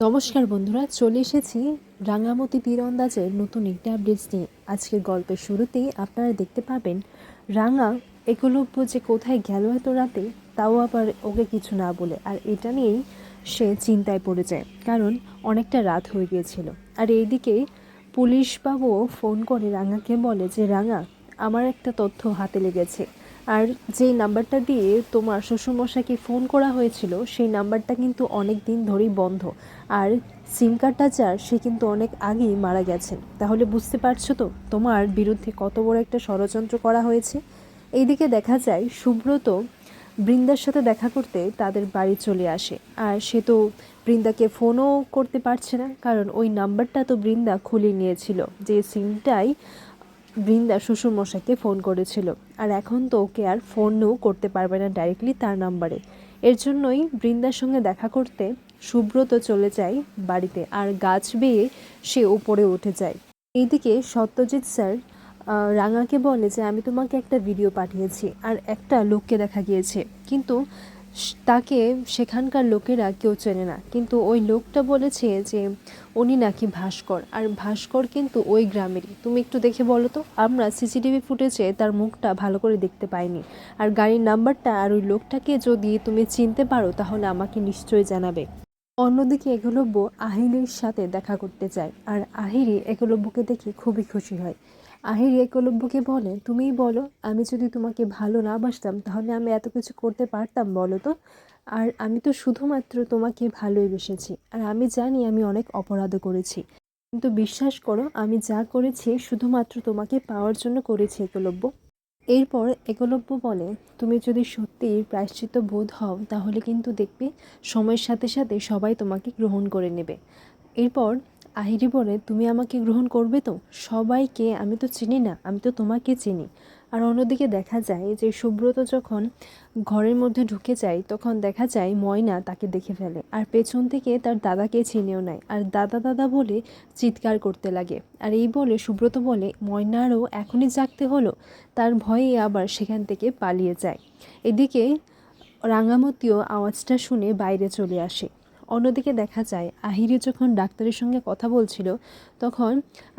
নমস্কার বন্ধুরা, চলে এসেছি রাঙামতি তীরন্দাজের নতুন একটি আপডেটস নিয়ে। আজকের গল্পের শুরুতেই আপনারা দেখতে পাবেন, রাঙা একলব্য যে কোথায় গেল এত রাতে, তাও আবার ওকে কিছু না বলে। আর এটা নিয়েই সে চিন্তায় পড়ে যায়, কারণ অনেকটা রাত হয়ে গিয়েছিল। আর এইদিকে পুলিশবাবুও ফোন করে রাঙাকে বলে যে, রাঙা, আমার একটা তথ্য হাতে লেগেছে। আর যেই নাম্বারটা দিয়ে তোমার শ্বশুরমশাইকে ফোন করা হয়েছিল, সেই নাম্বারটা কিন্তু অনেক দিন ধরেই বন্ধ। আর সিম কার্ডটা যার সে কিন্তু অনেক আগেই মারা গেছেন। তাহলে বুঝতে পারছ তো, তোমার বিরুদ্ধে কত বড় একটা ষড়যন্ত্র করা হয়েছে? এইদিকে দেখা যায়, সুব্রত বৃন্দার সাথে দেখা করতে তাদের বাড়ি চলে আসে। আর সে তো বৃন্দাকে ফোনও করতে পারছে না, কারণ ওই নাম্বারটা তো বৃন্দা খুলে নিয়েছিল যে সিমটাই বৃন্দা শ্বশুরমশাইকে ফোন করেছিল। আর এখন তো ওকে আর ফোনও করতে পারবে না ডাইরেক্টলি তার নাম্বারে এর জন্যই বৃন্দার সঙ্গে দেখা করতে সুব্রত চলে যায় বাড়িতে আর গাছ বেয়ে সে উপরে উঠে যায়। এইদিকে সত্যজিৎ স্যার রাঙাকে বলে যে, আমি তোমাকে একটা ভিডিও পাঠিয়েছি। আর একটা লোককে দেখা গিয়েছে। কিন্তু তাকে সেখানকার লোকেরা কেউ চেনে না। কিন্তু ওই লোকটা বলেছে যে, উনি নাকি ভাস্কর। আর ভাস্কর কিন্তু ওই গ্রামেরই। তুমি একটু দেখে বলো তো, আমরা সিসিটিভি ফুটেজে তার মুখটা ভালো করে দেখতে পাইনি। আর গাড়ির নাম্বারটা আর ওই লোকটাকে যদি তুমি চিনতে পারো, তাহলে আমাকে নিশ্চয়ই জানাবে। অন্যদিকে একলব্য আহিরির সাথে দেখা করতে চায়। আর আহিরি একলব্যকে দেখে খুবই খুশি হয়। আহিরি একলব্যকে বলে, তুমিই বলো, আমি যদি তোমাকে ভালো না বাসতাম, তাহলে আমি এত কিছু করতে পারতাম, বলো তো? আর আমি তো শুধুমাত্র তোমাকে ভালোই বেসেছি। আর আমি জানি আমি অনেক অপরাধও করেছি। কিন্তু বিশ্বাস করো, আমি যা করেছি, শুধুমাত্র তোমাকে পাওয়ার জন্য করেছি একলব্য এরপর একলব্য বলে, তুমি যদি সত্যিই প্রায়শ্চিত্ত বোধ হও, তাহলে কিন্তু দেখবে সময়ের সাথে সাথে সবাই তোমাকে গ্রহণ করে নেবে। এরপর আহিরি বলে, তুমি আমাকে গ্রহণ করবে তো? সবাইকে আমি তো চিনি না, আমি তো তোমাকে চিনি। আর অন্যদিকে দেখা যায় যে সুব্রত যখন ঘরের মধ্যে ঢুকে যায়, তখন দেখা যায় ময়না তাকে দেখে ফেলে। আর পেছন থেকে তার দাদাকে চিনেও নেয় আর দাদা দাদা বলে চিৎকার করতে লাগে। আর এই বলে সুব্রত বলে, ময়নারও এখনই জাগতে হলো। তার ভয়ে আবার সেখান থেকে পালিয়ে যায়। এদিকে রাঙামতিও আওয়াজটা শুনে বাইরে চলে আসে। অন্যদিকে দেখা যায়, আহিরি যখন ডাক্তারের সঙ্গে কথা বলছিল, তখন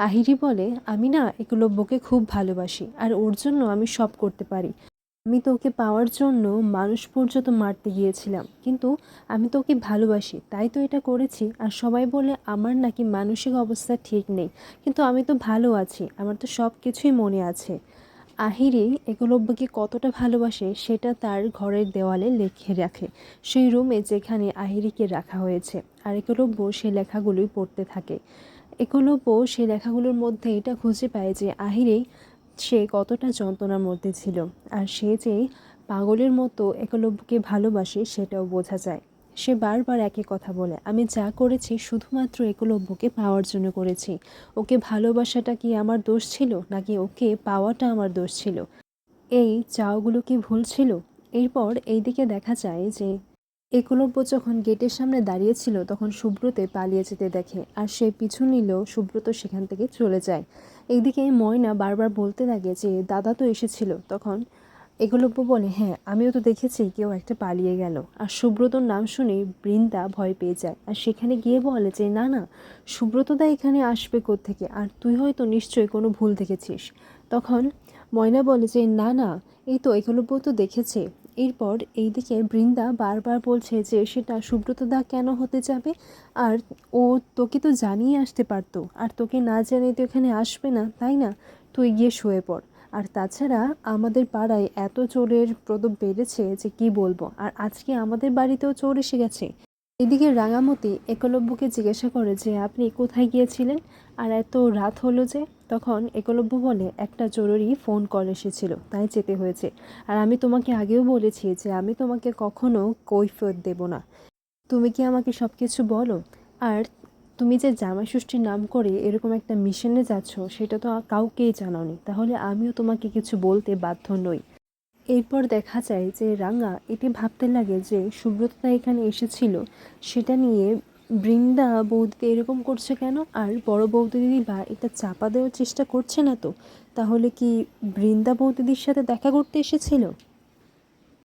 আহিরি বলে, আমি না একলব্যকে খুব ভালোবাসি আর ওর জন্য আমি সব করতে পারি। আমি তো ওকে পাওয়ার জন্য মানুষ পর্যন্ত মারতে গিয়েছিলাম, কিন্তু আমি তো ওকে ভালোবাসি, তাই তো এটা করেছি। আর সবাই বলে, আমার নাকি মানসিক অবস্থা ঠিক নেই, কিন্তু আমি তো ভালো আছি, আমার তো সব কিছুই মনে আছে। আহিরি একলব্যকে কতটা ভালোবাসে সেটা তার ঘরের দেওয়ালে লিখে রাখে। সেই রুমে যেখানে আহিরিকে রাখা হয়েছে আর একলব্য সে লেখাগুলোই পড়তে থাকে। একলব্য সে লেখাগুলোর মধ্যে এটা খুঁজে পায় যে আহিরি সে কতটা যন্ত্রণার মধ্যে ছিল। আর সে যে পাগলের মতো একলব্যকে ভালোবাসে সেটাও বোঝা যায়। সে বারবার একই কথা বলে, আমি যা করেছি শুধুমাত্র একলব্যকে পাওয়ার জন্য করেছি। ওকে ভালোবাসাটা কি আমার দোষ ছিল, নাকি ওকে পাওয়াটা আমার দোষ ছিল? এই চাওগুলো কি ভুল ছিল? এরপর এইদিকে দেখা যায় যে একলব্য যখন গেটের সামনে দাঁড়িয়েছিল, তখন সুব্রতে পালিয়ে যেতে দেখে, আর সে পিছু নিলেও সুব্রত সেখান থেকে চলে যায়। এইদিকে ময়না বারবার বলতে লাগে যে, দাদা তো এসেছিল। তখন একলব্য বলে হ্যাঁ আমিও তো দেখেছি কেউ একটা পালিয়ে গেল। আর সুব্রতর নাম শুনে বৃন্দা ভয় পেয়ে যায়। আর সেখানে গিয়ে বলে যে, না না, সুব্রতদা এখানে আসবে থেকে আর তুই হয়তো নিশ্চয়ই কোনো ভুল দেখেছিস। তখন ময়না বলে যে, না না, এই তো একলব্য তো দেখেছে। এরপর এইদিকে বৃন্দা বারবার বলছে যে, সেটা সুব্রতদা কেন হতে যাবে? আর ও তোকে তো জানিয়ে আসতে পারতো। আর তোকে না জানিয়ে তো এখানে আসবে না, তাই না? তুই গিয়ে শুয়ে পড়। আর তাছাড়া আমাদের পাড়ায় এত চোরের প্রদব বেড়েছে যে কি বলব? আর আজকে আমাদের বাড়িতেও চোর এসে গেছে। এদিকে রাঙামতি একলব্যকে জিজ্ঞাসা করে যে, আপনি কোথায় গিয়েছিলেন? আর এত রাত হলো যে, তখন একলব্য বলে, একটা জরুরি ফোন কল এসেছিল, তাই যেতে হয়েছে। আর আমি তোমাকে আগেও বলেছি যে, আমি তোমাকে কখনো কৈফিয়ত দেব না। তুমি কি আমাকে সব কিছু বলো? আর তুমি যে জামাই ষষ্ঠীর নাম করে এরকম একটা মিশনে যাচ্ছ, সেটা তো কাউকেই জানাওনি। তাহলে আমিও তোমাকে কিছু বলতে বাধ্য নই। এরপর দেখা যায় যে রাঙা এটি ভাবতে লাগে যে সুব্রততা এখানে এসেছিল, সেটা নিয়ে বৃন্দা বৌদিতে এরকম করছে কেন? আর বড় বৌদিদি বা এটা চাপা দেওয়ার চেষ্টা করছে না তো? তাহলে কি বৃন্দা বৌদিদির সাথে দেখা করতে এসেছিল?